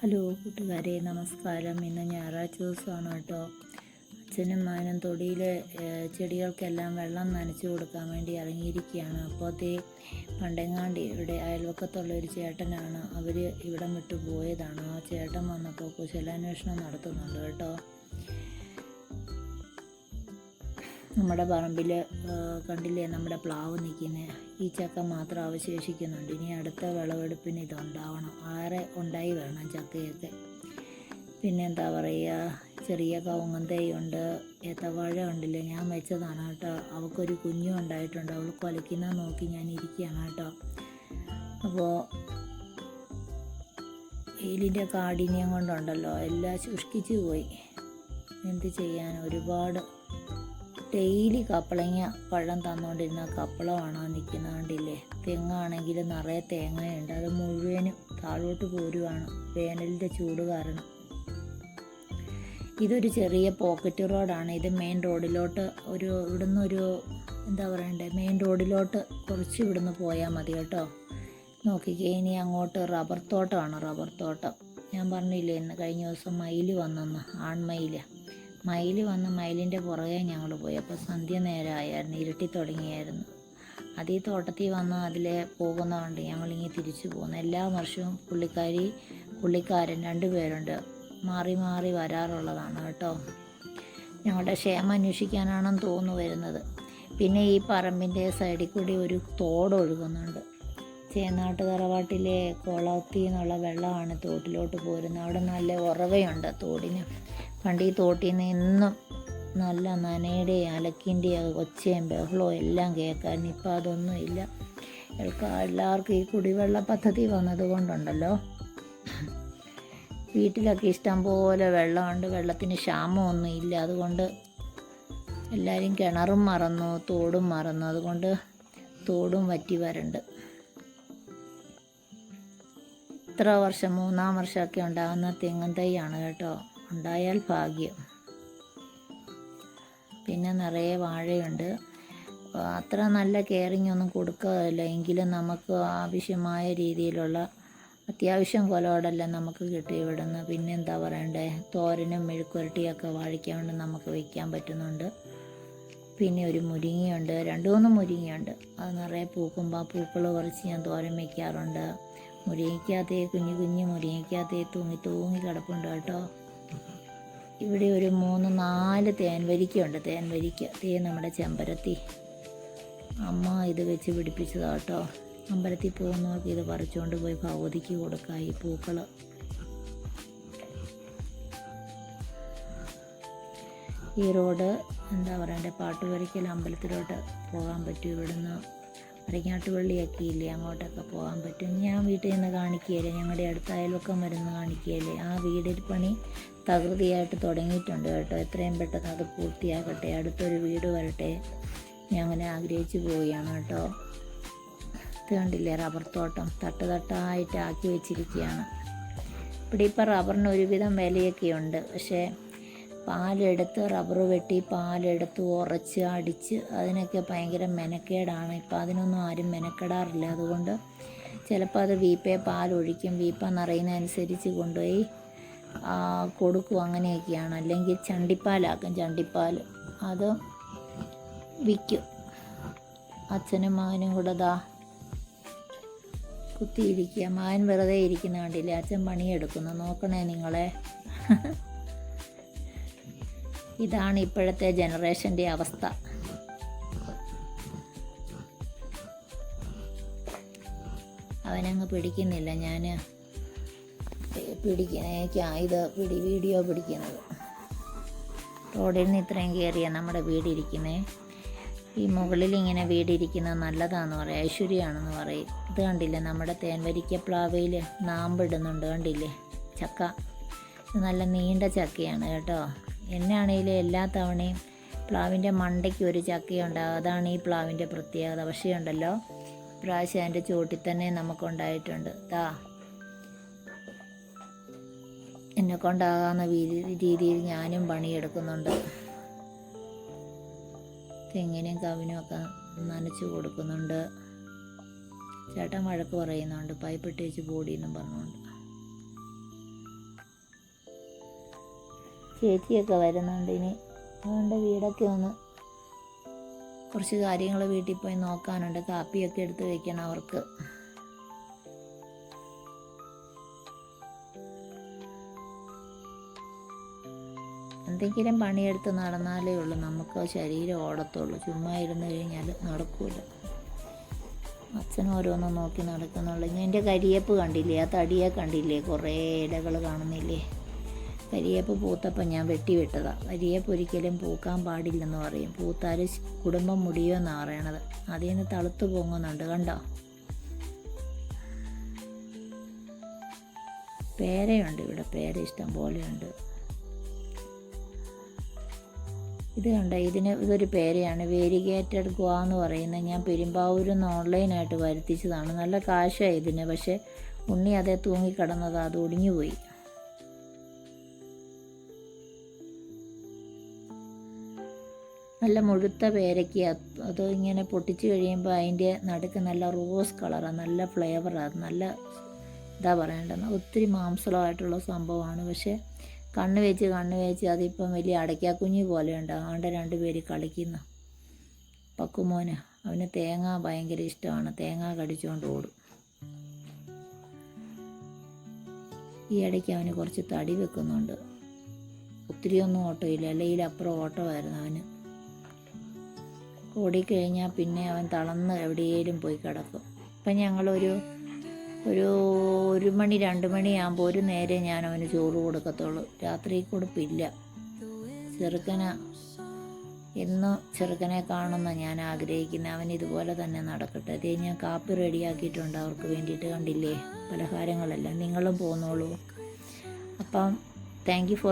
Hello കൂട്ടുകാരെ നമസ്കാരം. ഇന്ന് ഞായറാഴ്ച ദിവസമാണ് കേട്ടോ. അച്ഛനും മാനും തൊടിയിലെ ചെടികൾക്കെല്ലാം വെള്ളം നനച്ചു കൊടുക്കാൻ വേണ്ടി ഇറങ്ങിയിരിക്കുകയാണ്. അപ്പോഴത്തേ പണ്ടെങ്ങാണ്ട് ഇവിടെ അയൽവക്കത്തുള്ള ഒരു ചേട്ടനാണ് അവർ ഇവിടം വിട്ടു പോയതാണ്. ആ ചേട്ടൻ വന്നപ്പോൾ കുശലാന്വേഷണം നടത്തുന്നുണ്ട് കേട്ടോ. നമ്മുടെ പറമ്പിൽ കണ്ടില്ലേ നമ്മുടെ പ്ലാവ് നിൽക്കുന്നത് ഈ ചക്ക മാത്രം അവശേഷിക്കുന്നുണ്ട്. ഇനി അടുത്ത വിളവെടുപ്പിന് ഇതുണ്ടാവണം. ആറെ ഉണ്ടായി വേണം ചക്കയൊക്കെ. പിന്നെ എന്താ പറയുക? ചെറിയ കവുങ്ങൻ തൈയുണ്ട് ഏത്തവാഴ ഉണ്ടല്ലോ ഞാൻ വെച്ചതാണ് കേട്ടോ. അവൾക്കൊരു കുഞ്ഞും ഉണ്ടായിട്ടുണ്ട്. അവൾ കൊലയ്ക്കുന്ന നോക്കി ഞാൻ ഇരിക്കുകയാണ് കേട്ടോ. അപ്പോൾ വെയിലിന്റെ കാഠിന്യം കൊണ്ടുണ്ടല്ലോ. എല്ലാം ശുഷ്കിച്ചു പോയി. എന്ത് ചെയ്യാൻ? ഒരുപാട് ഡെയിലി കപ്പളങ്ങ പഴം തന്നുകൊണ്ടിരുന്ന കപ്പളമാണ് നിൽക്കുന്ന കണ്ടില്ലേ തെങ്ങാണെങ്കിൽ നിറയെ തേങ്ങയുണ്ട്. അത് മുഴുവനും താഴോട്ട് പോരുവാണ്. വേനലിന്റെ ചൂട് കാരണം. ഇതൊരു ചെറിയ പോക്കറ്റ് റോഡാണ് ഇത് മെയിൻ റോഡിലോട്ട് ഒരു ഇവിടുന്ന് ഒരു എന്താ പറയണ്ടേ? മെയിൻ റോഡിലോട്ട് കുറച്ച് ഇവിടുന്ന് പോയാൽ മതി കേട്ടോ. നോക്കിക്കേ ഇനി അങ്ങോട്ട് റബ്ബർ തോട്ടമാണ്. റബ്ബർ തോട്ടം. ഞാൻ പറഞ്ഞില്ലേ ഇന്ന് കഴിഞ്ഞ ദിവസം മയിൽ വന്നെന്ന്. ആൺമയിൽ മയിൽ വന്ന് മയിലിന്റെ പുറകെ ഞങ്ങൾ പോയി. അപ്പോൾ സന്ധ്യ നേരമായിരുന്നു ഇരുട്ടി തുടങ്ങിയായിരുന്നു. അത് ഈ തോട്ടത്തിൽ വന്ന് അതിലെ പോകുന്നതുകൊണ്ട് ഞങ്ങളിങ്ങനെ തിരിച്ചു പോകുന്നു. എല്ലാ വർഷവും പുള്ളിക്കാരി പുള്ളിക്കാരൻ രണ്ട് പേരുണ്ട്. മാറി മാറി വരാറുള്ളതാണ് കേട്ടോ. ഞങ്ങളുടെ ക്ഷേമം അന്വേഷിക്കാനാണെന്ന് തോന്നുന്നു വരുന്നത്. പിന്നെ ഈ പറമ്പിന്റെ സൈഡിൽ കൂടി ഒരു തോട് ഒഴുകുന്നുണ്ട്. ചേന്നാട്ട് തറവാട്ടിലെ കുളത്തിൽ നിന്നുള്ള വെള്ളമാണ് തോട്ടിലോട്ട് പോരുന്നത്. അവിടെ നല്ല ഉറവയുണ്ട് തോടിന്. പണ്ട് ഈ തോട്ടിൽ നിന്ന് എന്നും നല്ല നനയുടെയും അലക്കിന്റെ ഒച്ചയും ബഹളവും എല്ലാം കേൾക്കാൻ ഇപ്പം അതൊന്നും ഇല്ല. എല്ലാവർക്കും ഈ കുടിവെള്ള പദ്ധതി വന്നത് കൊണ്ടുണ്ടല്ലോ വീട്ടിലൊക്കെ ഇഷ്ടം പോലെ വെള്ളമുണ്ട്. വെള്ളത്തിന് ക്ഷാമമൊന്നും ഇല്ല. അതുകൊണ്ട് എല്ലാവരും കിണറും മറന്നു തോടും മറന്നു. അതുകൊണ്ട് തോടും വറ്റി വരണ്ട്. ഇത്ര വർഷം മൂന്നാം വർഷമൊക്കെ ഉണ്ടാകുന്ന തെങ്ങും തൈയാണ് കേട്ടോ. ഉണ്ടായാൽ ഭാഗ്യം. പിന്നെ നിറയെ വാഴയുണ്ട്. അത്ര നല്ല കെയറിങ് ഒന്നും കൊടുക്കാറില്ല. എങ്കിലും നമുക്ക് ആവശ്യമായ രീതിയിലുള്ള അത്യാവശ്യം കൊലോടെല്ലാം നമുക്ക് കിട്ടി ഇവിടുന്ന്. പിന്നെ എന്താ പറയണ്ടേ? തോരനും മെഴുക്കുരട്ടിയൊക്കെ വാഴിക്കാൻ വേണ്ടി നമുക്ക് വയ്ക്കാൻ പറ്റുന്നുണ്ട്. പിന്നെ ഒരു മുരിങ്ങയുണ്ട്. രണ്ട് മൂന്ന് മുരിങ്ങയുണ്ട്. അത് നിറയെ പൂക്കുമ്പോൾ ആ പൂക്കൾ കുറച്ച് ഞാൻ തോരൻ വയ്ക്കാറുണ്ട് മുരിങ്ങയ്ക്കകത്തേ കുഞ്ഞു കുഞ്ഞു മുരിങ്ങയ്ക്കകത്തേ തൂങ്ങി തൂങ്ങി കിടപ്പുണ്ട് കേട്ടോ. ഇവിടെ ഒരു മൂന്ന് നാല് തേൻവരിക്കുണ്ട് തേൻവരിക്ക. തേ നമ്മുടെ ചെമ്പരത്തി. അമ്മ ഇത് വെച്ച് പിടിപ്പിച്ചതാ കേട്ടോ അമ്പലത്തിൽ പോകുന്നവർക്ക് ഇത് പറിച്ചുകൊണ്ട് പോയി ഭഗവതിക്ക് കൊടുക്കാം ഈ പൂക്കൾ ഈ റോഡ് എന്താ പറയണ്ടേ? വരയ്ക്കൽ അമ്പലത്തിലോട്ട് പോകാൻ പറ്റും ഇവിടുന്ന്. അരങ്ങാട്ടുപള്ളിയൊക്കെ ഇല്ലേ അങ്ങോട്ടൊക്കെ പോകാൻ പറ്റും. ഞാൻ വീട്ടിൽ നിന്ന് കാണിക്കുകയല്ലേ? ഞങ്ങളുടെ അടുത്ത അയൽവക്കം വരുന്ന കാണിക്കുകയല്ലേ? ആ വീടിൽ പണി തകൃതിയായിട്ട് തുടങ്ങിയിട്ടുണ്ട് കേട്ടോ. എത്രയും പെട്ടെന്ന് അത് പൂർത്തിയാക്കട്ടെ. അടുത്തൊരു വീട് വരട്ടെ. ഞാൻ അങ്ങനെ ആഗ്രഹിച്ചു പോവുകയാണ് കേട്ടോ. ഇത് കണ്ടില്ലേ? റബ്ബർ തോട്ടം തട്ട് തട്ടായിട്ട് ആക്കി വെച്ചിരിക്കുകയാണ്. ഇവിടെ ഇപ്പോൾ റബ്ബറിന് ഒരുവിധം വിലയൊക്കെ ഉണ്ട്. പക്ഷേ പാലെടുത്ത് റബ്ബർ വെട്ടി പാലെടുത്ത് ഉറച്ച് അടിച്ച് അതിനൊക്കെ ഭയങ്കര മെനക്കേടാണ്. ഇപ്പം അതിനൊന്നും ആരും മെനക്കെടാറില്ല. അതുകൊണ്ട് ചിലപ്പോൾ അത് വീപ്പേ പാലൊഴിക്കും. വീപ്പ നിറയുന്നതനുസരിച്ച് കൊണ്ടുപോയി കൊടുക്കും അങ്ങനെയൊക്കെയാണ്. അല്ലെങ്കിൽ ചണ്ടിപ്പാലാക്കും ചണ്ടിപ്പാൽ അത് വിൽക്കും. അച്ഛനും മകനും കൂടെ ദാ കുത്തിയിരിക്കുക. മകൻ വെറുതെ ഇരിക്കുന്ന കണ്ടില്ലേ? അച്ഛൻ പണിയെടുക്കുന്നു. നോക്കണേ നിങ്ങളെ. ഇതാണ് ഇപ്പോഴത്തെ ജനറേഷന്റെ അവസ്ഥ. അവനങ്ങ് പിടിക്കുന്നില്ല. ഞാൻ പിടിക്കുന്നേക്കാ ഇത് പിടി വീഡിയോ പിടിക്കുന്നത് റോഡിൽ നിന്ന് ഇത്രയും കയറിയ നമ്മുടെ വീടിരിക്കുന്നേ. ഈ മുകളിൽ ഇങ്ങനെ വീടിരിക്കുന്നത് നല്ലതാണെന്ന് പറയും ഐശ്വര്യമാണെന്ന് പറയും. ഇത് കണ്ടില്ലേ നമ്മുടെ തേൻവരിക്ക പ്ലാവയിൽ നാമ്പിടുന്നുണ്ട് കണ്ടില്ലേ? ചക്ക. നല്ല നീണ്ട ചക്കയാണ് കേട്ടോ. എന്നാണേലും എല്ലാ തവണയും പ്ലാവിന്റെ മണ്ടയ്ക്ക് ഒരു ചക്കയുണ്ടാകും അതാണ് ഈ പ്ലാവിന്റെ പ്രത്യേകത. പക്ഷേ ഉണ്ടല്ലോ പ്രാവശ്യം അതിന്റെ ചുവട്ടിൽ തന്നെ നമുക്കുണ്ടായിട്ടുണ്ട്. ദാ എന്നെ കൊണ്ടാകാവുന്ന രീതിയിൽ ഞാനും പണിയെടുക്കുന്നുണ്ട്. തെങ്ങിനും കവിനും ഒക്കെ നനച്ച് കൊടുക്കുന്നുണ്ട്. ചേട്ടൻ വഴക്ക് പറയുന്നുണ്ട്. പൈപ്പ് ഇട്ടേച്ച് ബോഡിയെന്നും പറഞ്ഞുകൊണ്ട്. ചേച്ചിയൊക്കെ വരുന്നുണ്ട് ഇനി. അതുകൊണ്ട് വീടൊക്കെ ഒന്ന് കുറച്ച് കാര്യങ്ങൾ വീട്ടിൽ പോയി നോക്കാനുണ്ട്. കാപ്പിയൊക്കെ എടുത്ത് വയ്ക്കണം അവർക്ക്. എന്തെങ്കിലും പണിയെടുത്ത് നടന്നാലേ ഉള്ളൂ. നമുക്ക് ശരീരം ഓടത്തുള്ളൂ. ചുമ്മാ ഇരുന്ന് കഴിഞ്ഞാൽ നടക്കൂല. അച്ഛൻ ഓരോന്നും നോക്കി നടക്കുന്നുള്ളൂ. ഇനി എന്റെ കരിയേപ്പ് കണ്ടില്ലേ? ആ തടിയെ കണ്ടില്ലേ? കുറേ ഇലകൾ കാണുന്നില്ലേ? കരിയേപ്പ് പൂത്തപ്പം ഞാൻ വെട്ടിവിട്ടതാണ് കരിയേപ്പ് ഒരിക്കലും പൂക്കാൻ പാടില്ലെന്ന് പറയും. പൂത്താൽ കുടുംബം മുടിയോന്നാണ് പറയണത്. അതിൽ നിന്ന് തളുത്ത് പൊങ്ങുന്നുണ്ട്. കണ്ടോ? പേരയുണ്ട് ഇവിടെ. പേര ഇഷ്ടം പോലെയുണ്ട്. ഇത് കണ്ട ഇതിന് ഇതൊരു പേരയാണ്. വേരിഗേറ്റഡ് ഗുവ എന്ന് പറയുന്നത് ഞാൻ പെരുമ്പാവൂരിൽ നിന്ന് ഓൺലൈനായിട്ട് വരുത്തിച്ചതാണ്. നല്ല കാശായി ഇതിന്. പക്ഷേ ഉണ്ണി അതേ തൂങ്ങിക്കിടന്നത് അത് ഒടിഞ്ഞു പോയി നല്ല മുഴുത്ത പേരയ്ക്ക്. അത് ഇങ്ങനെ പൊട്ടിച്ച് കഴിയുമ്പോൾ അതിന്റെ നടുക്ക് നല്ല റോസ് കളറാണ് നല്ല ഫ്ലേവറാണ് നല്ല ഇതാ പറയേണ്ടത്. ഒത്തിരി മാംസളമായിട്ടുള്ള സംഭവമാണ്. പക്ഷേ കണ്ണ് വെച്ച് കണ്ണ് വെച്ച് അതിപ്പം വലിയ അടയ്ക്കാക്കുഞ്ഞി പോലെ ഉണ്ട് ആണ്ട് രണ്ട് പേര് കളിക്കുന്നു. പക്കുമോന് അവന് തേങ്ങ ഭയങ്കര ഇഷ്ടമാണ്. തേങ്ങ കടിച്ചുകൊണ്ട് ഓടും. ഈ ഇടയ്ക്ക് അവന് കുറച്ച് തടി വെക്കുന്നുണ്ട്. ഒത്തിരിയൊന്നും ഓട്ടമില്ല. അല്ലെങ്കിൽ അപ്പുറം ഓട്ടമായിരുന്നു അവന്. ഓടിക്കഴിഞ്ഞാൽ പിന്നെ അവൻ തളർന്ന് എവിടെയെങ്കിലും പോയി കിടക്കും. ഇപ്പം ഞങ്ങളൊരു ഒരു ഒരു മണി രണ്ട് മണിയാകുമ്പോൾ ഒരു നേരെ ഞാൻ അവന് ചോറ് കൊടുക്കത്തുള്ളൂ. രാത്രി കൊടുപ്പില്ല. ചെറുക്കന എന്നും ചെറുക്കനെ കാണുന്ന ഞാൻ ആഗ്രഹിക്കുന്ന അവൻ ഇതുപോലെ തന്നെ നടക്കട്ടെ. അതേ ഞാൻ കാപ്പി റെഡിയാക്കിയിട്ടുണ്ട്. അവർക്ക് വേണ്ടിയിട്ട് കണ്ടില്ലേ? പലഹാരങ്ങളെല്ലാം നിങ്ങളും പോന്നോളൂ. അപ്പം താങ്ക് യു ഫോർ